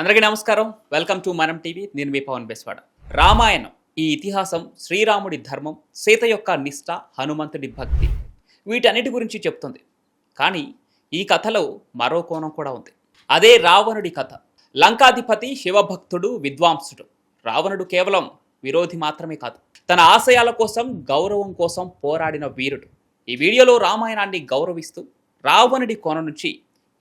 అందరికీ నమస్కారం. Welcome to Manam TV. నేను మీ పవన్ బెస్వాడ. రామాయణం ఈ ఇతిహాసం శ్రీరాముడి ధర్మం సీత యొక్క నిష్ఠ హనుమంతుడి భక్తి వీటన్నిటి గురించి చెప్తుంది. కానీ ఈ కథలో మరో కోణం కూడా ఉంది. అదే రావణుడి కథ. లంకాధిపతి శివభక్తుడు విద్వాంసుడు. రావణుడు కేవలం విరోధి మాత్రమే కాదు తన ఆశయాల కోసం గౌరవం కోసం పోరాడిన వీరుడు. ఈ వీడియోలో రామాయణాన్ని గౌరవిస్తూ రావణుడి కోణం నుంచి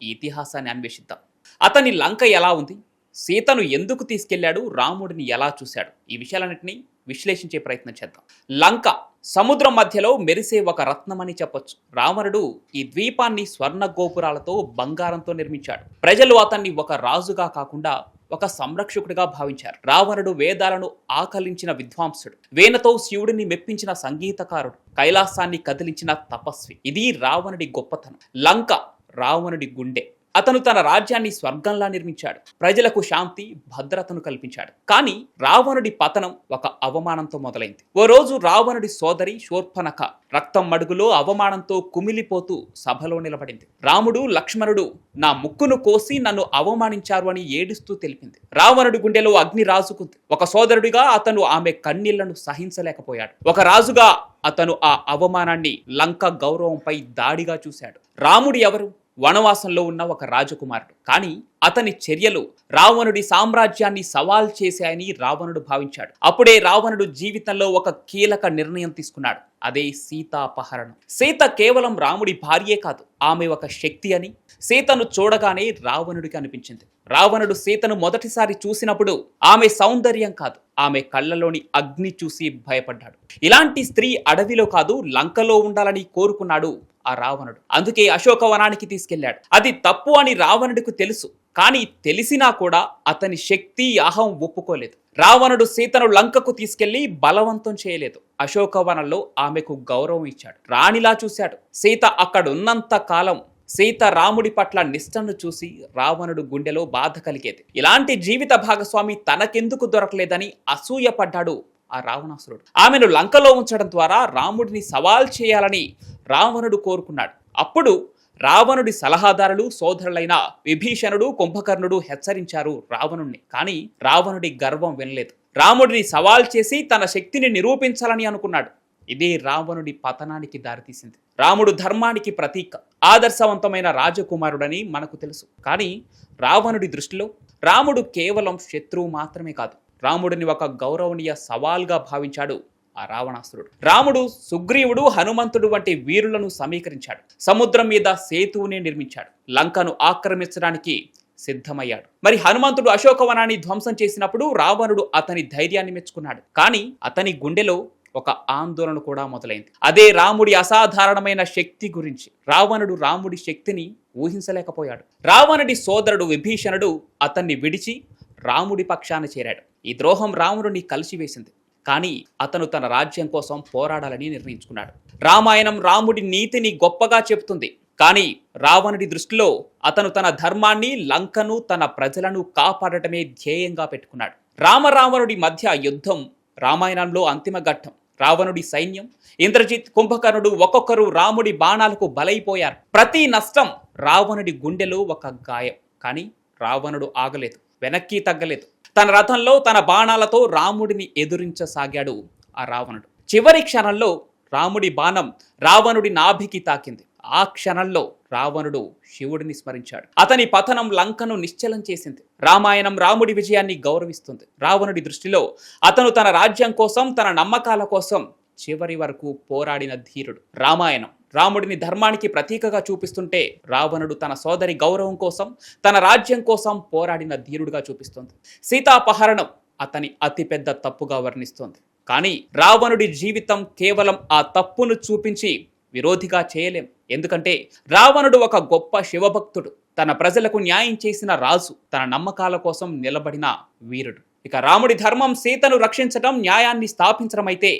ఈ ఇతిహాసాన్ని అన్వేషిద్దాం. అతని లంక ఎలా ఉంది? సీతను ఎందుకు తీసుకెళ్ళాడు రాముడిని ఎలా చూశాడు? ఈ విషయాలన్నింటినీ విశ్లేషించే ప్రయత్నం చేద్దాం. లంక సముద్రం మధ్యలో మెరిసే ఒక రత్నమని చెప్పొచ్చు. రావణుడు ఈ ద్వీపాన్ని స్వర్ణ గోపురాలతో బంగారంతో నిర్మించాడు. ప్రజలు అతన్ని ఒక రాజుగా కాకుండా ఒక సంరక్షకుడిగా భావించారు. రావణుడు వేదాలను ఆకలించిన విద్వాంసుడు. వేణతో శివుడిని మెప్పించిన సంగీతకారుడు. కైలాసాన్ని కదిలించిన తపస్వి. ఇది రావణుడి గొప్పతనం. లంక రావణుడి గుండె. అతను తన రాజ్యాన్ని స్వర్గంలా నిర్మించాడు. ప్రజలకు శాంతి భద్రతను కల్పించాడు. కానీ రావణుడి పతనం ఒక అవమానంతో మొదలైంది. ఓ రోజు రావణుడి సోదరి శూర్పనఖ రక్తం మడుగులో అవమానంతో కుమిలిపోతూ సభలో నిలబడింది. రాముడు లక్ష్మణుడు నా ముక్కును కోసి నన్ను అవమానించారు అని ఏడుస్తూ తెలిపింది. రావణుడి గుండెలో అగ్ని రాజుకుంది. ఒక సోదరుడిగా అతను ఆమె కన్నీళ్ళను సహించలేకపోయాడు. ఒక రాజుగా అతను ఆ అవమానాన్ని లంక గౌరవంపై దాడిగా చూశాడు. రాముడు ఎవరు? వనవాసంలో ఉన్న ఒక రాజకుమారుడు. కానీ అతని చర్యలు రావణుడి సామ్రాజ్యాన్ని సవాల్ చేశాయని రావణుడు భావించాడు. అప్పుడే రావణుడు జీవితంలో ఒక కీలక నిర్ణయం తీసుకున్నాడు. అదే సీతాపహరణం. సీత కేవలం రాముడి భార్యే కాదు ఆమె ఒక శక్తి అని. సీతను చూడగానే రావణుడికి అనిపించింది. రావణుడు సీతను మొదటిసారి చూసినప్పుడు ఆమె సౌందర్యం కాదు ఆమె కళ్ళలోని అగ్ని చూసి భయపడ్డాడు. ఇలాంటి స్త్రీ అడవిలో కాదు లంకలో ఉండాలని కోరుకున్నాడు ఆ రావణుడు. అందుకే అశోకవనానికి తీసుకెళ్ళాడు అది తప్పు అని రావణుడికి తెలుసు. కానీ తెలిసినా కూడా అతని శక్తి అహం ఒప్పుకోలేదు. రావణుడు సీతను లంకకు తీసుకెళ్ళి బలవంతం చేయలేదు. అశోకవనంలో ఆమెకు గౌరవం ఇచ్చాడు. రాణిలా చూశాడు. సీత అక్కడున్నంత కాలం సీత రాముడి పట్ల నిష్టను చూసి రావణుడు గుండెలో బాధ కలిగేది. ఇలాంటి జీవిత భాగస్వామి తనకెందుకు దొరకలేదని అసూయపడ్డాడు ఆ రావణాసురుడు. ఆమెను లంకలో ఉంచడం ద్వారా రాముడిని సవాల్ చేయాలని రావణుడు కోరుకున్నాడు. అప్పుడు రావణుడి సలహాదారులు సోదరులైన విభీషణుడు కుంభకర్ణుడు హెచ్చరించారు రావణుణ్ణి. కానీ రావణుడి గర్వం వినలేదు. రాముడిని సవాల్ చేసి తన శక్తిని నిరూపించాలని అనుకున్నాడు. ఇదే రావణుడి పతనానికి దారితీసింది. రాముడు ధర్మానికి ప్రతీక ఆదర్శవంతమైన రాజకుమారుడని మనకు తెలుసు. కానీ రావణుడి దృష్టిలో రాముడు కేవలం శత్రువు మాత్రమే కాదు రాముడిని ఒక గౌరవనీయ సవాల్గా భావించాడు ఆ రావణాసురుడు. రాముడు సుగ్రీవుడు హనుమంతుడు వంటి వీరులను సమీకరించాడు. సముద్రం మీద సేతువుని నిర్మించాడు. లంకను ఆక్రమించడానికి సిద్ధమయ్యాడు. మరి హనుమంతుడు అశోకవనాన్ని ధ్వంసం చేసినప్పుడు రావణుడు అతని ధైర్యాన్ని మెచ్చుకున్నాడు. కానీ అతని గుండెలో ఒక ఆందోళన కూడా మొదలైంది. అదే రాముడి అసాధారణమైన శక్తి గురించి. రావణుడు రాముడి శక్తిని ఊహించలేకపోయాడు. రావణుడి సోదరుడు విభీషణుడు అతన్ని విడిచి రాముడి పక్షాన చేరాడు. ఈ ద్రోహం రావణుడిని కలిసివేసింది. కానీ అతను తన రాజ్యం కోసం పోరాడాలని నిర్ణయించుకున్నాడు. రామాయణం రాముడి నీతిని గొప్పగా చెబుతుంది. కానీ రావణుడి దృష్టిలో అతను తన ధర్మాన్ని లంకను తన ప్రజలను కాపాడటమే ధ్యేయంగా పెట్టుకున్నాడు. రామరావణుడి మధ్య యుద్ధం రామాయణంలో అంతిమ ఘట్టం. రావణుడి సైన్యం ఇంద్రజిత్ కుంభకర్ణుడు ఒక్కొక్కరు రాముడి బాణాలకు బలైపోయారు. ప్రతి నష్టం రావణుడి గుండెలో ఒక గాయం. కానీ రావణుడు ఆగలేదు. వెనక్కి తగ్గలేదు. తన రథంలో తన బాణాలతో రాముడిని ఎదురించసాగాడు ఆ రావణుడు. చివరి క్షణంలో రాముడి బాణం రావణుడి నాభికి తాకింది. ఆ క్షణంలో రావణుడు శివుడిని స్మరించాడు. అతని పతనం లంకను నిశ్చలం చేసింది. రామాయణం రాముడి విజయాన్ని గౌరవిస్తుంది. రావణుడి దృష్టిలో అతను తన రాజ్యం కోసం తన నమ్మకాల కోసం చివరి వరకు పోరాడిన ధీరుడు రామాయణం. రాముడిని ధర్మానికి ప్రతీకగా చూపిస్తుంటే రావణుడు తన సోదరి గౌరవం కోసం తన రాజ్యం కోసం పోరాడిన ధీరుడుగా చూపిస్తుంది. సీతాపహరణం అతని అతిపెద్ద తప్పుగా వర్ణిస్తోంది. కానీ రావణుడి జీవితం కేవలం ఆ తప్పును చూపించి విరోధిగా చేయలేం. ఎందుకంటే రావణుడు ఒక గొప్ప శివభక్తుడు. తన ప్రజలకు న్యాయం చేసిన రాజు తన నమ్మకాల కోసం నిలబడిన వీరుడు. ఇక రాముడి ధర్మం సీతను రక్షించడం న్యాయాన్ని స్థాపించడం అయితే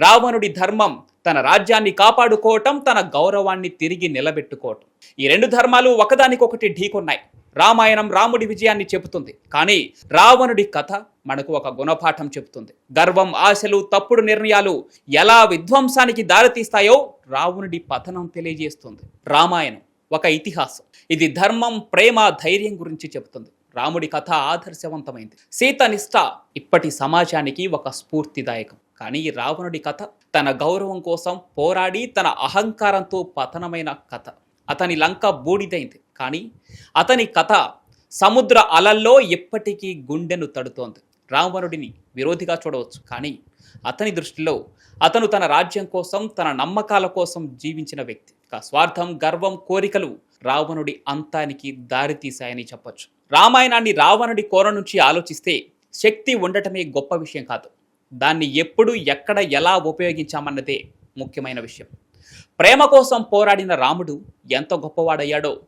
రావణుడి ధర్మం తన రాజ్యాన్ని కాపాడుకోవటం తన గౌరవాన్ని తిరిగి నిలబెట్టుకోవటం. ఈ రెండు ధర్మాలు ఒకదానికొకటి ఢీకొన్నాయి. రామాయణం రాముడి విజయాన్ని చెబుతుంది. కానీ రావణుడి కథ మనకు ఒక గుణపాఠం చెబుతుంది. గర్వం ఆశలు తప్పుడు నిర్ణయాలు ఎలా విధ్వంసానికి దారితీస్తాయో రావణుడి పతనం తెలియజేస్తుంది. రామాయణం ఒక ఇతిహాసం. ఇది ధర్మం ప్రేమ ధైర్యం గురించి చెబుతుంది. రాముడి కథ ఆదర్శవంతమైంది. సీత నిష్ట ఇప్పటి సమాజానికి ఒక స్ఫూర్తిదాయకం. కానీ రావణుడి కథ తన గౌరవం కోసం పోరాడి తన అహంకారంతో పతనమైన కథ. అతని లంక బూడిదైంది. కానీ అతని కథ సముద్ర అలల్లో ఎప్పటికీ గుండెను తడుతోంది. రావణుడిని విరోధిగా చూడవచ్చు. కానీ అతని దృష్టిలో అతను తన రాజ్యం కోసం తన నమ్మకాల కోసం జీవించిన వ్యక్తి. స్వార్థం గర్వం కోరికలు రావణుడి అంతానికి దారితీశాయని చెప్పొచ్చు. రామాయణాన్ని రావణుడి కోర నుంచి ఆలోచిస్తే శక్తి ఉండటమే గొప్ప విషయం కాదు. దాన్ని ఎప్పుడు ఎక్కడ ఎలా ఉపయోగించామన్నదే ముఖ్యమైన విషయం. ప్రేమ కోసం పోరాడిన రాముడు ఎంత గొప్పవాడయ్యాడో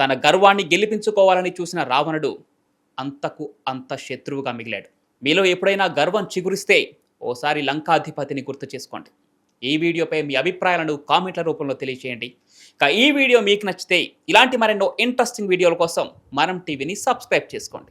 తన గర్వాన్ని గెలిపించుకోవాలని చూసిన రావణుడు అంతకు అంత శత్రువుగా మిగిలాడు. మీలో ఎప్పుడైనా గర్వం చిగురిస్తే ఓసారి లంకాధిపతిని గుర్తు చేసుకోండి. ఈ వీడియోపై మీ అభిప్రాయాలను కామెంట్ల రూపంలో తెలియజేయండి ఇక ఈ వీడియో మీకు నచ్చితే ఇలాంటి మరెన్నో ఇంట్రెస్టింగ్ వీడియోల కోసం మనం టీవీని సబ్స్క్రైబ్ చేసుకోండి.